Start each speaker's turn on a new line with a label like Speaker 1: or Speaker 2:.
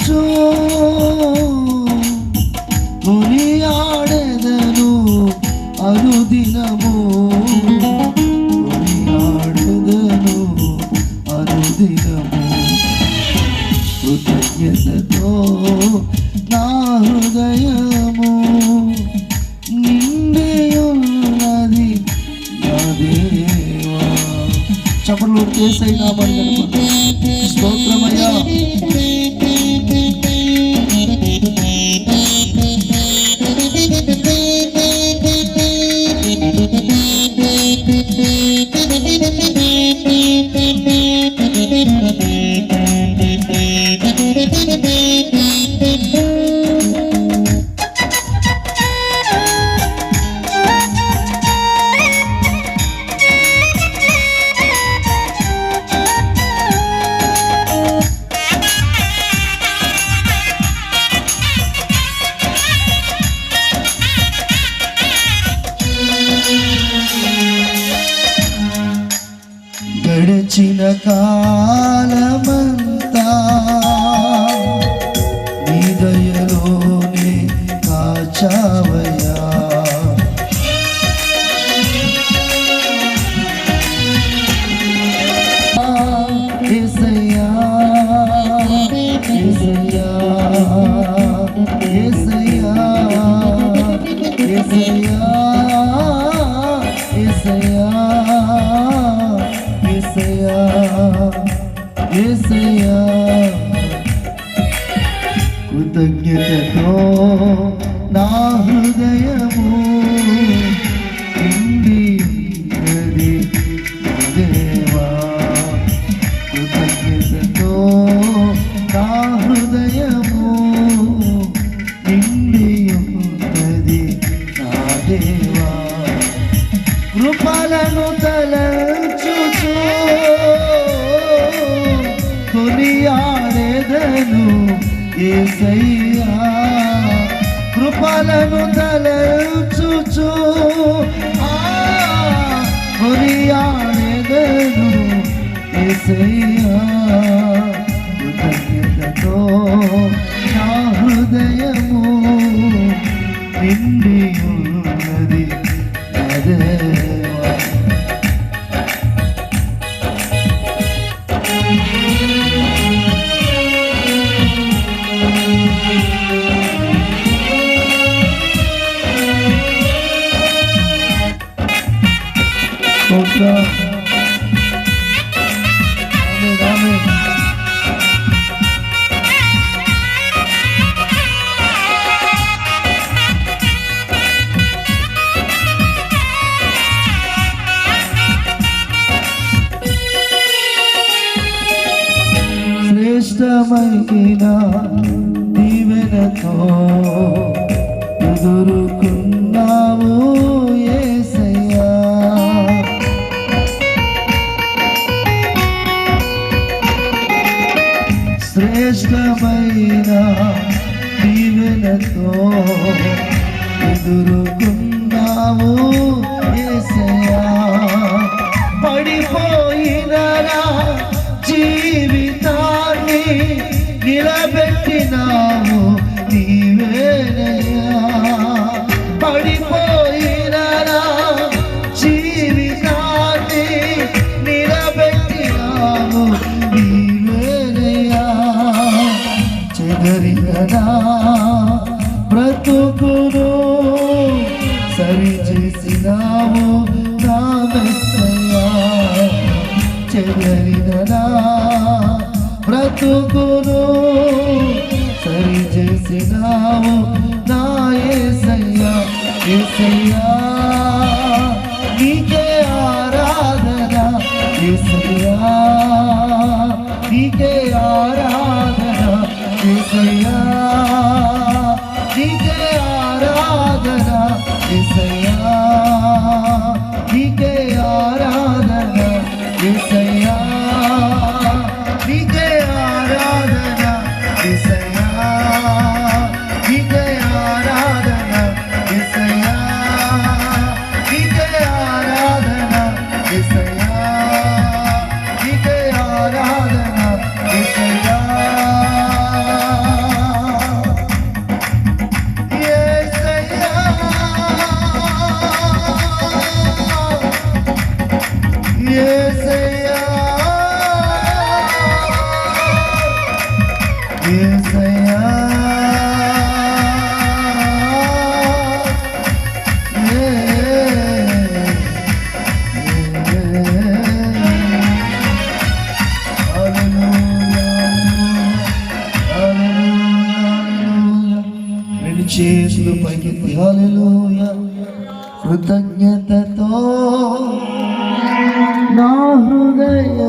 Speaker 1: స్థుతించుచు కొనియాడెదను అనుదినము. కొనియాడెదను అనుదినము. కృతజ్ఞతతో నా హృదయము నిండియున్నది నా దేవా. చప్పట్లు కేసైనా మరి का కృతజ్ఞతతో నా హృదయము నిండి ఉన్నది దేవా కృతజ్ఞతతో నా హృదయము నిండి నా దేవా కృపలను తలచుచు ఏసయ్యా కృపలను తలచుచు. ఆ కొనియాడెదను ఏసయ్యా కృతజ్ఞతతో నా హృదయము నిండి శ్రేష్టమైన దీవెనతో ఎదురుకున్నాము దీవెనతో ఎదుర్కొన్నావు పడిపోయిన జీవితాన్ని నిలబెట్టినావు నీ బ్రతుకును సరి చేసినావు. నా ఏసయ్యా ఏసయ్యా నీకే ఆరాధన ఏసయ్యా నీకే రెండు చేతులు పైకెత్తి హల్లెలూయా. కృతజ్ఞతతో నా హృదయ